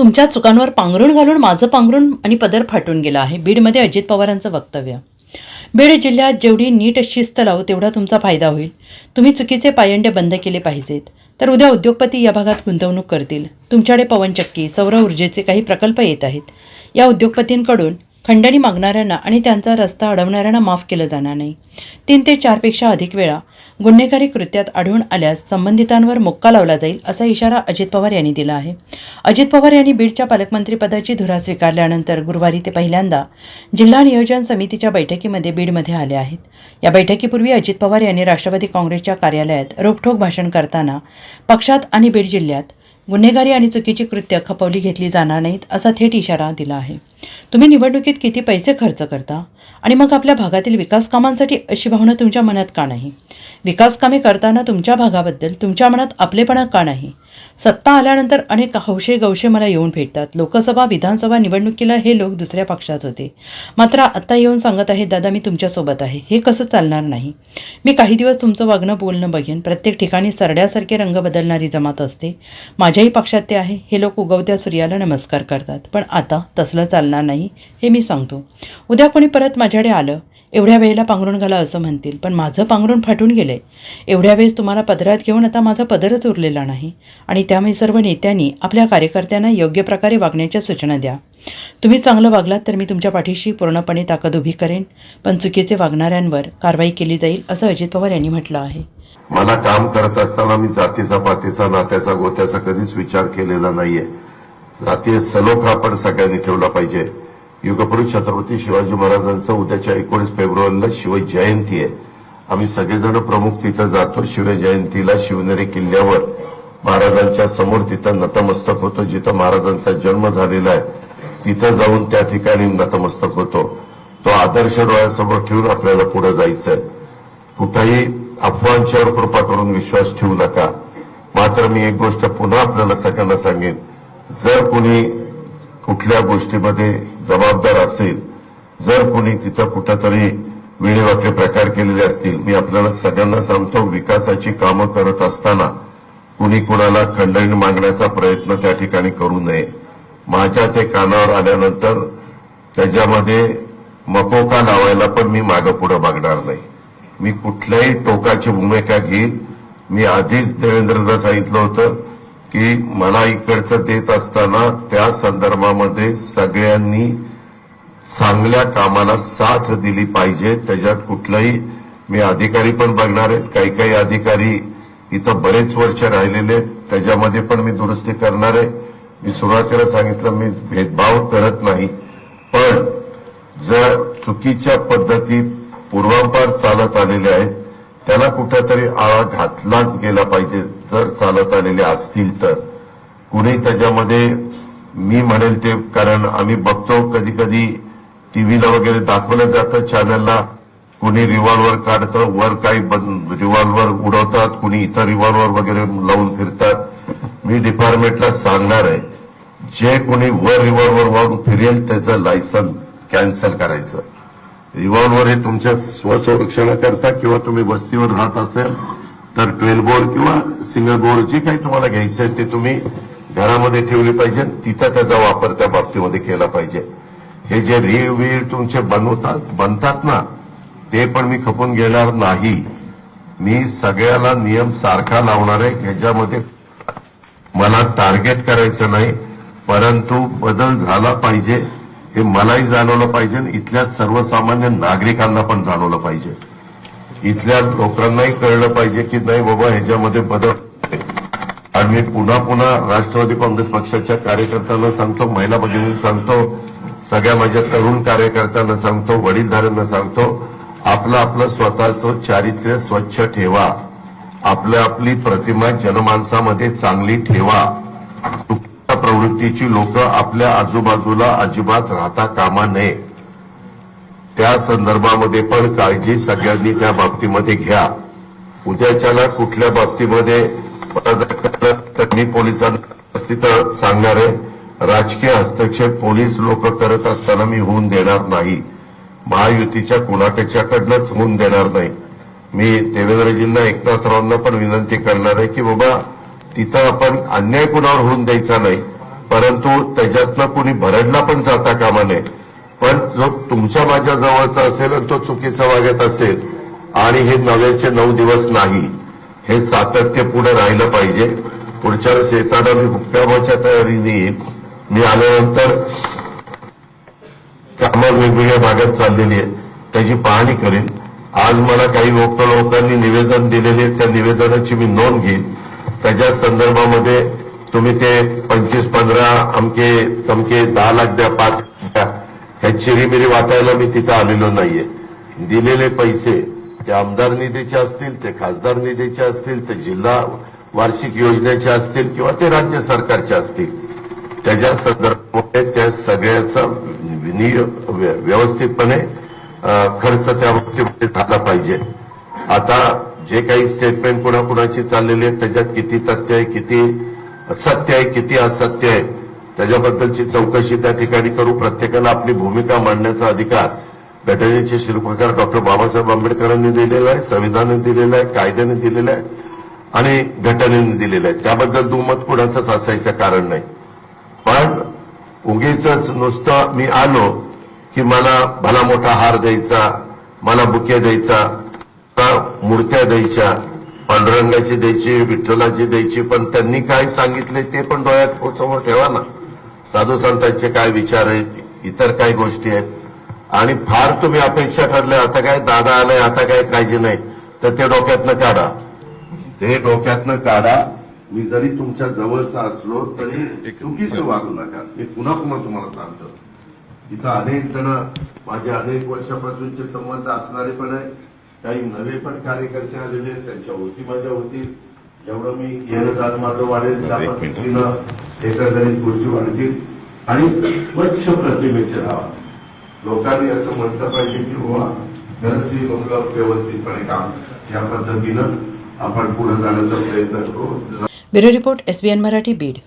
तुमच्या चुकांवर पांघरून घालून माझं पांघरून आणि पदर फाटून गेला आहे. बीडमध्ये अजित पवारांचं वक्तव्य. बीड जिल्ह्यात जेवढी नीट शिस्त लावू तेवढा तुमचा फायदा होईल. तुम्ही चुकीचे पायंडे बंद केले पाहिजेत. तर उद्या उद्योगपती या भागात गुंतवणूक करतील. तुमच्याकडे पवनचक्की सौर ऊर्जेचे काही प्रकल्प येत आहेत. या उद्योगपतींकडून खंडणी मागणाऱ्यांना आणि त्यांचा रस्ता अडवणाऱ्यांना माफ केलं जाणार नाही. तीन ते चारपेक्षा अधिक वेळा गुन्हेगारी कृत्यात आढळून आल्यास संबंधितांवर मुक्का लावला जाईल असा इशारा अजित पवार यांनी दिला आहे. अजित पवार यांनी बीडच्या पालकमंत्रीपदाची धुरा स्वीकारल्यानंतर गुरुवारी ते पहिल्यांदा जिल्हा नियोजन समितीच्या बैठकीमध्ये बीडमध्ये आले आहेत. या बैठकीपूर्वी अजित पवार यांनी राष्ट्रवादी काँग्रेसच्या कार्यालयात रोखठोक भाषण करताना पक्षात आणि बीड जिल्ह्यात गुन्हेगारी आणि चुकीची कृत्य खपवली घेतली जाणार नाहीत असा थेट इशारा दिला आहे. तुम्ही निवडणुकीत किती पैसे खर्च करता? आणि मग आपल्या भागातील विकास कामांसाठी अशी भावना तुमच्या मनात का नाही? विकास कामे करताना तुमच्या भागाबद्दल तुमच्या मनात आपलेपणा का नाही? सत्ता आल्यानंतर अनेक हौशे गौशे मला येऊन भेटतात. लोकसभा विधानसभा निवडणुकीला हे लोक दुसऱ्या पक्षात होते. मात्र आत्ता येऊन सांगत आहेत दादा मी तुमच्यासोबत आहे. हे कसं चालणार नाही? मी काही दिवस तुमचं वागणं बोलणं बघेन. प्रत्येक ठिकाणी सरड्यासारखे रंग बदलणारी जमात असते. माझ्याही पक्षात ते आहे. हे लोक उगवत्या सूर्याला नमस्कार करतात. पण आता तसलं चालणार नाही हे मी सांगतो. उद्या कोणी परत माझ्याकडे आलं एवढ्या वेळेला पांघरून घाला असं म्हणतील. पण माझं पांघरून फाटून गेलंय. एवढ्या वेळेस तुम्हाला पदरात घेऊन आता माझा पदरच उरलेला नाही. आणि त्यामुळे सर्व नेत्यांनी आपल्या कार्यकर्त्यांना योग्य प्रकारे वागण्याच्या सूचना द्या. तुम्ही चांगलं वागलात तर मी तुमच्या पाठीशी पूर्णपणे ताकद उभी करेन. पण चुकीचे वागणाऱ्यांवर कारवाई केली जाईल असं अजित पवार यांनी म्हटलं आहे. मला काम करत असताना मी जातीचा पातीचा नात्याचा गोत्याचा कधीच विचार केलेला नाहीये. जातीय सलोखा आपण सगळ्यांनी ठेवला पाहिजे. युगपुरुष छत्रपती शिवाजी महाराजांचं उद्याच्या एकोणीस फेब्रुवारीला शिवजयंती आहे. आम्ही सगळेजण प्रमुख तिथं जातो. शिवजयंतीला शिवनेरी किल्ल्यावर महाराजांच्या समोर तिथं नतमस्तक होतो जिथं महाराजांचा जन्म झालेला आहे. तिथं जाऊन त्या ठिकाणी नतमस्तक होतो. तो आदर्श डोळ्यासमोर ठेवून आपल्याला पुढे जायचं आहे कुठेही अफवांच्यावर कृपा करून विश्वास ठेवू नका. मात्र मी एक गोष्ट पुन्हा आपल्याला सगळ्यांना सांगेन. जर कोणी कुठल्या गोष्टीमध्ये जबाबदार असेल जर कुणी तिथं कुठंतरी वेळेवाकले प्रकार केलेले असतील मी आपल्याला सगळ्यांना सांगतो विकासाची कामं करत असताना कुणी कुणाला खंडणी मागण्याचा प्रयत्न त्या ठिकाणी करू नये. माझ्या ते कानावर आल्यानंतर त्याच्यामध्ये मकोका लावायला पण मी मागं पुढं बघणार नाही. मी कुठल्याही टोकाची भूमिका घेईन मी आधीच देवेंद्रदा सांगितलं होतं की मला इकडचं देत असताना त्या संदर्भामध्ये सगळ्यांनी चांगल्या कामाला साथ दिली पाहिजे. त्याच्यात कुठलाही मी अधिकारी पण बघणार आहेत. काही काही अधिकारी इथं बरेच वर्ष राहिलेले आहेत. त्याच्यामध्ये पण मी दुरुस्ती करणार आहे. मी सुरुवातीला सांगितलं मी भेदभाव करत नाही. पण जर चुकीच्या पद्धती पूर्वापार चालत आलेल्या आहेत त्याला कुठेतरी आळा घातलाच गेला पाहिजे. जर चालत आलेले असतील तर. कुणी त्याच्यामध्ये मी म्हणेल ते कारण आम्ही बघतो कधी कधी टीव्हीला वगैरे दाखवलं जातं चॅनलला कुणी रिव्हॉल्वर काढतं वर काही रिव्हॉल्वर उडवतात कुणी इतर रिव्हॉल्वर वगैरे लावून फिरतात. मी डिपार्टमेंटला सांगणार आहे जे कोणी वर रिव्हॉल्वर वाहून फिरेल त्याचं लायसन कॅन्सल करायचं. रिव्हॉल्वर हे तुमच्या स्वसंरक्षणाकरता किंवा तुम्ही वस्तीवर राहत असेल तर ट्वेल्व बोर्ड किंवा सिंगल बोर्ड जे काही तुम्हाला घ्यायचं आहे ते तुम्ही घरामध्ये ठेवले पाहिजे. तिथं त्याचा वापर त्या बाबतीमध्ये केला पाहिजे. हे जे रीळ वीळ तुमचे बनवतात बनतात ना ते पण मी खपून घेणार नाही. मी सगळ्याला नियम सारखा लावणार आहे ह्याच्यामध्ये मला टार्गेट करायचं नाही परंतु बदल झाला पाहिजे. हे मलाही जाणवलं पाहिजे आणि इथल्या सर्वसामान्य नागरिकांना पण जाणवलं पाहिजे. इथल्या लोकांनाही कळलं पाहिजे की नाही बाबा ह्याच्यामध्ये बदल आणि मी पुन्हा पुन्हा राष्ट्रवादी काँग्रेस पक्षाच्या कार्यकर्त्यांना सांगतो महिला भगिनींना सांगतो सगळ्या माझ्या तरुण कार्यकर्त्यांना सांगतो वडीलधाऱ्यांना सांगतो आपलं आपलं स्वतःचं चारित्र्य स्वच्छ ठेवा. आपलं आपली प्रतिमा जनमानसामध्ये चांगली ठेवा. प्रवृत्तीची लोक आपल्या आजूबाजूला अजिबात राहता कामा नये. त्या संदर्भामध्ये पण काळजी सगळ्यांनी त्या बाबतीमध्ये घ्या. उद्याच्याला कुठल्या बाबतीमध्ये मी पोलिसांना सांगणार आहे राजकीय हस्तक्षेप पोलीस लोक करत असताना मी होऊन देणार नाही. महायुतीच्या कुणाकडच्याकडनंच होऊन देणार नाही. मी देवेंद्रजींना एकनाथरावांना पण विनंती करणार आहे की बाबा तिथं आपण अन्याय कुणावर होऊन द्यायचा नाही. परंतु त्याच्यातनं कुणी भरडला पण जाता कामा नये. पण जो तुमच्या माझ्या जवळचा असेल आणि तो चुकीचा वागत असेल आणि हे नव्याचे नऊ दिवस नाही हे सातत्य पुढे राहिलं पाहिजे. पुढच्या वेळेस येताना मी हुक्कामाच्या तयारीने येईल मी आल्यानंतर कामं वेगवेगळ्या भागात चाललेली आहेत. त्याची पाहणी करेन. आज मला काही लोक लोकांनी निवेदन दिलेले आहेत, त्या निवेदनाची मी नोंद घेईन. त्याच्या संदर्भामध्ये तुम्ही ते पंचवीस पंधरा अमके तमके दहा लाख द्या पाच द्या. ह्या चिरीमिरी वाटायला मी तिथं आलेलो नाहीये. दिलेले पैसे ते आमदार निधीचे असतील ते खासदार निधीचे असतील ते जिल्हा वार्षिक योजनेचे असतील किंवा ते राज्य सरकारचे असतील. त्याच्या संदर्भामध्ये त्या सगळ्याचा व्यवस्थितपणे खर्च त्या बाबतीमध्ये झाला पाहिजे. आता जे काही स्टेटमेंट कुणाकुणाची चाललेली आहेत त्याच्यात किती तथ्य आहे किती सत्य आहे किती असत्य आहे त्याच्याबद्दलची चौकशी त्या ठिकाणी करू. प्रत्येकाला आपली भूमिका मांडण्याचा अधिकार घटनेचे शिल्पकार डॉक्टर बाबासाहेब आंबेडकरांनी दिलेला आहे संविधानाने दिलेला आहे कायद्याने दिलेला आहे आणि घटनेने दिलेलं आहे. त्याबद्दल दुमत कुणाचंच असायचं कारण नाही. पण उगीच नुसतं मी आलो की मला भला मोठा हार द्यायचा मला बुके द्यायचा मूर्त्या द्यायच्या पांडुरंगाची द्यायची विठ्ठलाची द्यायची पण त्यांनी काय सांगितले ते पण डोळ्यात समोर ठेवा ना. साधू संतांचे काय विचार आहेत इतर काय गोष्टी आहेत? आणि फार तुम्ही अपेक्षा ठरल्या आता काय दादा आलाय आता काय काळजी नाही तर ते डोक्यातनं काढा. ते डोक्यातनं काढा. मी जरी तुमच्या जवळचा असलो तरी चुकीचं वागू नका. मी पुन्हा पुन्हा तुम्हाला सांगतो. इथं अनेक जण माझे अनेक वर्षापासूनचे संबंध असणारे पण आहे काही नवे पण कार्यकर्ते आलेले त्यांच्या ओळखी माझ्या होतील. जेवढं मी येणं जाणं माझं वाढेल त्या पद्धतीनं एकंदरीत गोष्टी वाढतील. आणि स्वच्छ प्रतिमेचे राहा लोकांनी असं म्हटलं पाहिजे की बुवा खरंच ही लोक व्यवस्थितपणे काम या पद्धतीनं आपण पुढे जाण्याचा प्रयत्न करू. Bureau report SBN Marathi Beed.